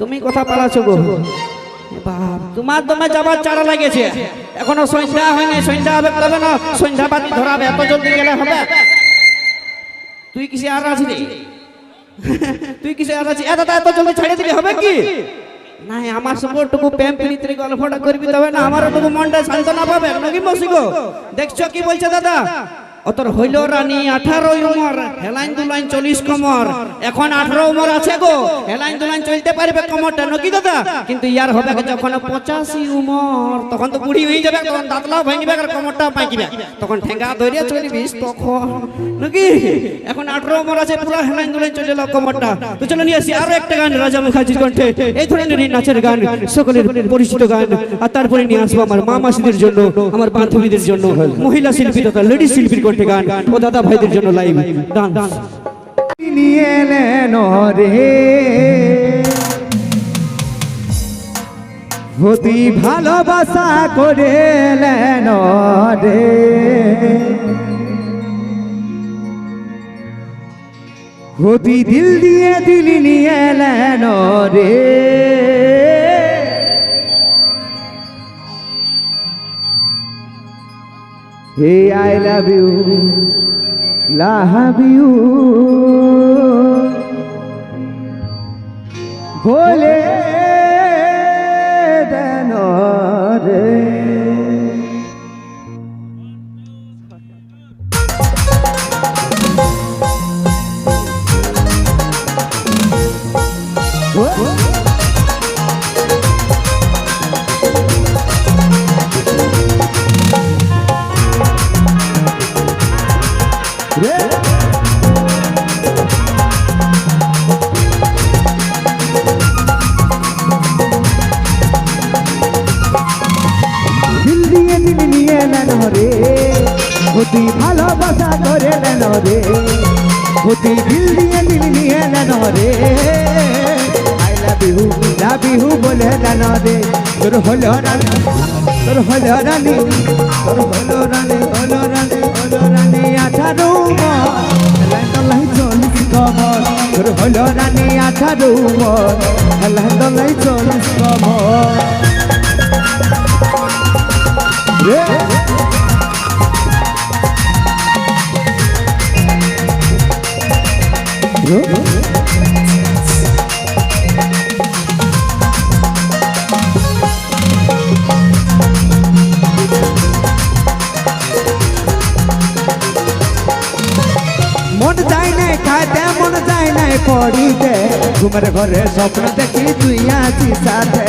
তুমি কথা পালাছো গো। বাপ, তোমার দমে যাবার চারা লাগেছে। এখনও সন্ধ্যা হয় নাই সন্ধ্যা হবে তবে না? সন্ধ্যা বাতি ধরাবে, এত জলদি গেলে হবে? তুই কিসে আর আছিস? তুই কিসে আর আছিস এত এত জলদি ছেড়ে দিলে, হবে কি? নাই, আমার সঙ্গে টুকু প্রেম প্রীতির গল্পটা করবি তবে না, আমার টুকু মনটা সান্ত্বনা পাবে। নাকি মসি গো, দেখছ কি বলছে দাদা? অতর হইল রানী আঠারো উমর, হেলাইন দুলাইন চল্লিশ কমর। এখন আঠারো উমর আছে গো। হেলাইন দুলাইন চলতে পারবে কমরটা, নাকি দাদা? কিন্তু ইয়ার হবে যখন পঁচাশি উমর, তখন তো বুড়ি হয়ে যাবে, তখন দাঁতলাও ভাঙিবে, আর কমরটা পাকিবে। তখন ঠেঙ্গা ধরিয়া চলবিস তখন, নাকি? এখন আঠারো উমর আছে, পুরো হেলাইন দুলাইন চলে এলো কমরটা। তো চলো নিয়ে আসি আরও একটা গান, রাজা মুখার্জির কণ্ঠে। এই ধরনের নাচের গান, সকলের পরিচিত গান। আর তারপরে নিয়ে আসব আমার মা মাসিদের জন্য, আমার বান্ধবীদের জন্য, মহিলা শিল্পী তথা লেডিস শিল্পীর কণ্ঠে। গান। ও দাদা ভাইদের জন্য লাইভ ডান্স নিয়ে এলেন অতি ভালোবাসা করে রে। অতি দিল দিয়ে দিল নিয়ে রে। Hey I love you love you. বলে দেন রে। অতি ভালোবাসা করে নেন রে অতি দিল দিয়ে দিল নিয়ে নেন রে I love you love you বলে নেন রে তোর হলো রানী, তোর হলো রানী, তোর হলো রানী হলো রানী হলো রানী, আঠারো হলো রানী আঠারো হেলাই চল্লিশ কমর Yeah. মন যায় নাই, খাইতে মন যায় নাই, পড়িতে। ঘুমের ঘরে স্বপ্ন দেখি তুই আছি সাথে।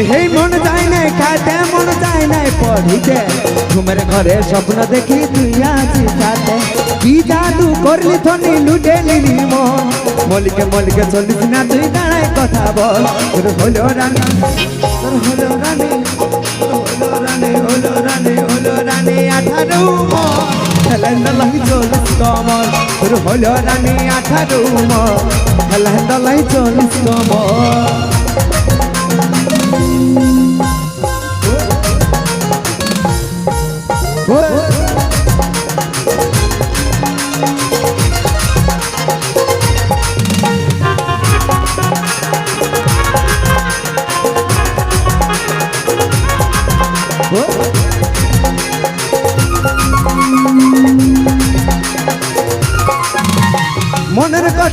এই মন যায় নাই, খাইতে মন যায় নাই, পড়িতে। ঘুমের ঘরে স্বপ্ন দেখি তুই আছি সাথে কি জাদু করলি ধনি লুটে নিলি মন। মলিকে মলিকে চলিস না, তুই দাঁড়ায় কথা বল। তোর হলো রানী, তোর হলো রানী হলো রানী হলো রানী হলো রানী আঠারো মন। হেলেন দলাই চলিস কমল, তোর হলো রানী আঠারো মন। হেলেন দলাই চলিস কমল।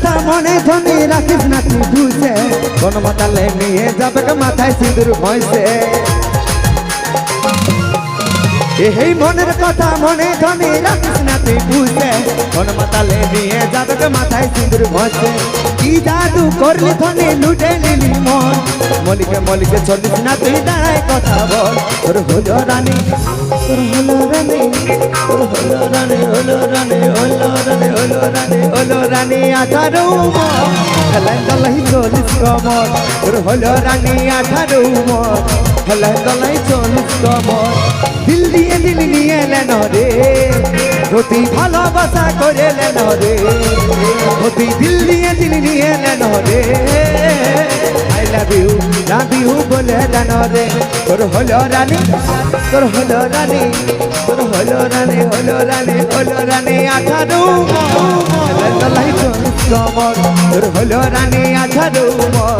কথা মনে ধনে রাখিস না তুই বুঝে? কোন মাতালে নিয়ে যাবে মাথায় সিঁদুর ভয়সে এই মনের কথা মনে ধনে রাখিস না তুই বুঝে? কোন মাতালে নিয়ে যাবে মাথায় সিঁদুর ভয়সে কি জাদু করলি ধনে লুটে নিলি মন? মলিকে মলিকে চলিস না তুই দাঁড়ায় কথা বল। তোর হলো রানী, তোর হলো রানী, তোর হলো রানী হলো রানী হলো রানী। রানী হলো রানী আঠারো মন খেলাই দলাই চলিস কমর তোর হলো রানী আঠারো মন খেলাই দলাই চলিস কমর দিল দিয়ে দিল নিয়ে এলেন রে। অতি ভালোবাসা করে এলেন রে। অতি দিল দিয়ে দিল নিয়ে এলেন রে। লাভ ইউ লাভ ইউ বলে জানো রে। তোর হলো রানী, তোর হলো রানী, তোর হলো রানী হলো রানী হলো রানী আঠারো। তলাই চল্লিশ কমর তোর হলো রানী আঠারো। মর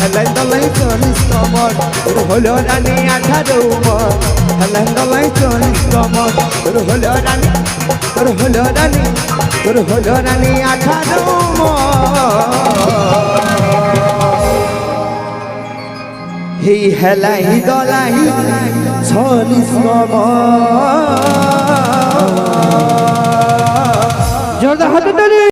হেলাই তলাই চল্লিশ কমর তোর হলো রানী আঠারো। মর হেলাই তোর তোর তোর এই হেলাই দলাই চল্লিশ কমর জোরদার হাতে